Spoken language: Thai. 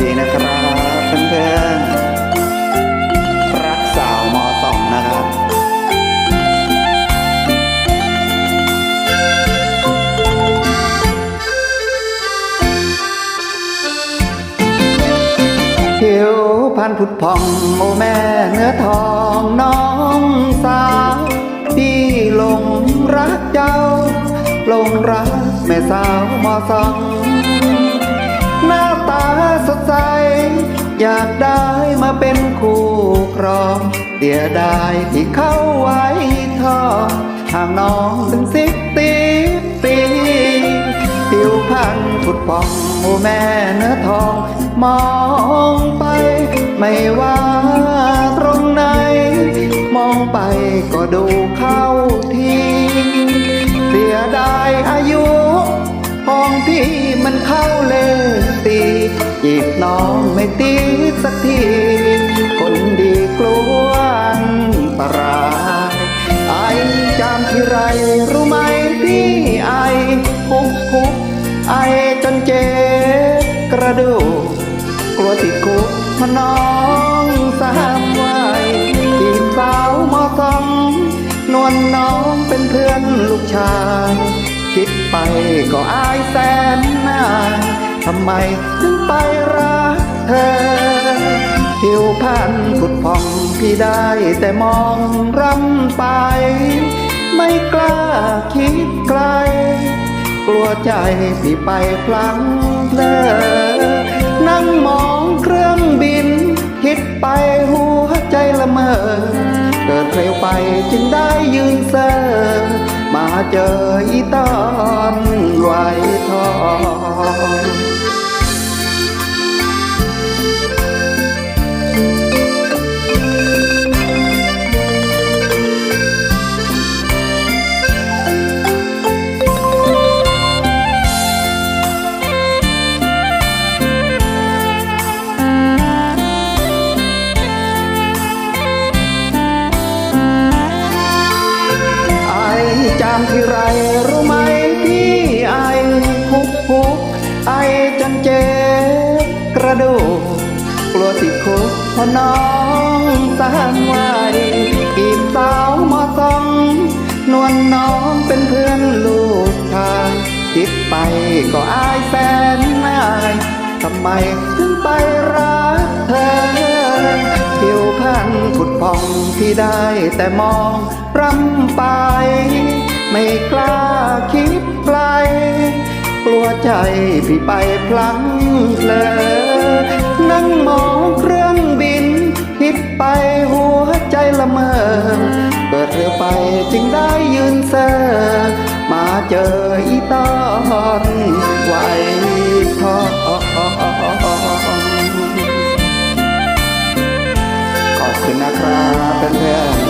ดีนะครับเพื่อนๆรักสาวมอสองนะครับผิวพันผุดผ่องโอแม่เนื้อทองน้องสาวพี่หลงรักเจ้าหลงรักแม่สาวมอสอง อยากได้มาเป็นคู่ครองเดียดายที่เข้าไว้ทอห่างน้องถึงสิบตีปีผิวพรรณผุดผ่องโอแม่เนื้อทอง มองไป ไม่ว่าตรงไหน มองไปก็ดูเข้าทีเสียดายอายุ ของพี่มันเข้าเลตี องไม่ตีสักที คนดีกลัวอันตรายไอจามที่ไรรู้ไหมพี่ไอคุกคุกไอจนเจ็บกระดูกกลัวติดคุกมันน้องสามวัยจีบสาวมอสองนวลน้องเป็นเพื่อนลูกชายคิดไปก็อายแสนนายทำไมถึงไปรัก เธอ ผิวพรรณผุดผ่องพี่ได้แต่มองรำไป ไม่กล้าคิดไกล กลัวใจพี่ไปพลังเพลอนั่งมองเครื่องบิน คิดไปหัวใจละเมอ เกิดเร็วไปจึงได้ยืนเซอร์มาเจออีตอนไหวทองามที่ไรรู้ไหมพี่ไอคุกคุกไอจนเจ็บกระดูกกลัวติดคุกเพราะน้องสานไว้ปีบสาวมอสองนวลน้องเป็นเพื่อนลูกชายคิดไปก็อายแสนนายทำไมถึงไปรักเธอผิวพรรณผุดผ่องที่ได้แต่มองรำไป ไม่กล้าคิดไกล กลัวใจพี่ไปพลั้งเพลอนั่งมองเครื่องบิน คิดไปหัวใจละเมอเปิดเรือไปจึงได้ยืนเซอร์มาเจออีตอนไหวทองขอบคุณนะครับเพื่อน